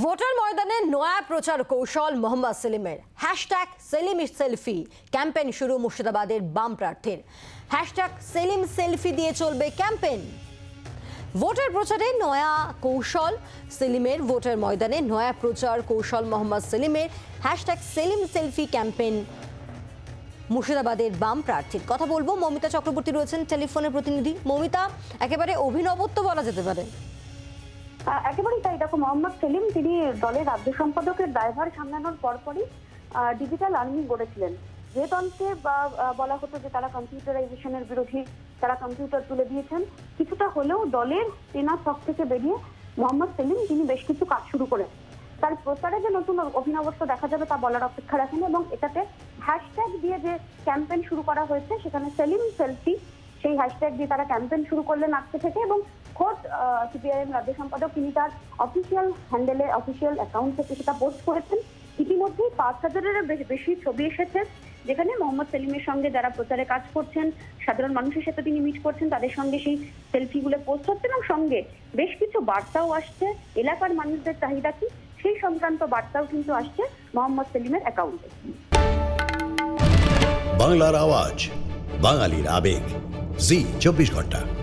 Voter ময়দানে নয়া প্রচার কৌশল মোহাম্মদ সেলিমের। Hashtag Salim selfie. ক্যাম্পেইন শুরু মুর্শিদাবাদের বাম প্রার্থীর। হ্যাশট্যাগ সেলিম সেলফি দিয়ে চলবে ক্যাম্পেইন। ভোটার প্রচারে নয়া কৌশল। সেলিমের ভোটার ময়দানে নয়া প্রচার কৌশল মোহাম্মদ সেলিমের। Hashtag Salim selfie campaign. মুর্শিদাবাদের বাম প্রার্থীর। কথা বলব, মমিতা চক্রবর্তী রয়েছেন টেলিফোনের প্রতিনিধি। মমিতা, একেবারে অভিনবত্ব বলা যেতে পারে। একেবারেই তাই। দেখো, মোহাম্মদ সেলিম, তিনি দলের রাজ্য সম্পাদকের দায়ভার সামলানোর পরপরই ডিজিটাল আর্মি গড়েছিলেন। যে দলকে বলা হতো যে তারা কম্পিউটারাইজেশনের বিরোধী, তারা কম্পিউটার তুলে দিয়েছেন, কিছুটা হলেও দলের চেনা ছক থেকে বেরিয়ে মোহাম্মদ সেলিম তিনি বেশ কিছু কাজ শুরু করেন। তার প্রচারে যে নতুন অভিনবত্ব দেখা যাবে তা বলার অপেক্ষা রাখেন এবং এটাতে হ্যাশট্যাগ দিয়ে যে ক্যাম্পেইন শুরু করা হয়েছে, সেখানে সেলিম সেলফি সেই হ্যাশট্যাগ দিয়ে তারা ক্যাম্পেইন শুরু করলেন আজকে থেকে এবং খোদ সিপিআইএম রাজ্য সম্পাদক তিনি তার অফিসিয়াল হ্যান্ডেলে অফিসিয়াল অ্যাকাউন্ট থেকে সেটা পোস্ট করেছেন। ইতিমধ্যেই পাঁচ হাজারের বেশ- বেশি ছবি এসেছে, যেখানে মোহাম্মদ সেলিমের সঙ্গে যারা প্রচারে কাজ করছেন, সাধারণ মানুষের সাথে তিনি মিট করছেন, তাদের সঙ্গে সেই সেলফিগুলো পোস্ট হচ্ছে এবং সঙ্গে বেশ কিছু বার্তাও আসছে। এলাকার মানুষদের চাহিদা কি? সেই সংক্রান্ত বার্তাও কিন্তু আসছে মোহাম্মদ সেলিমের অ্যাকাউন্টে বাংলার আওয়াজ, বাঙালির আবেগ। জি চব্বিশ ঘণ্টা।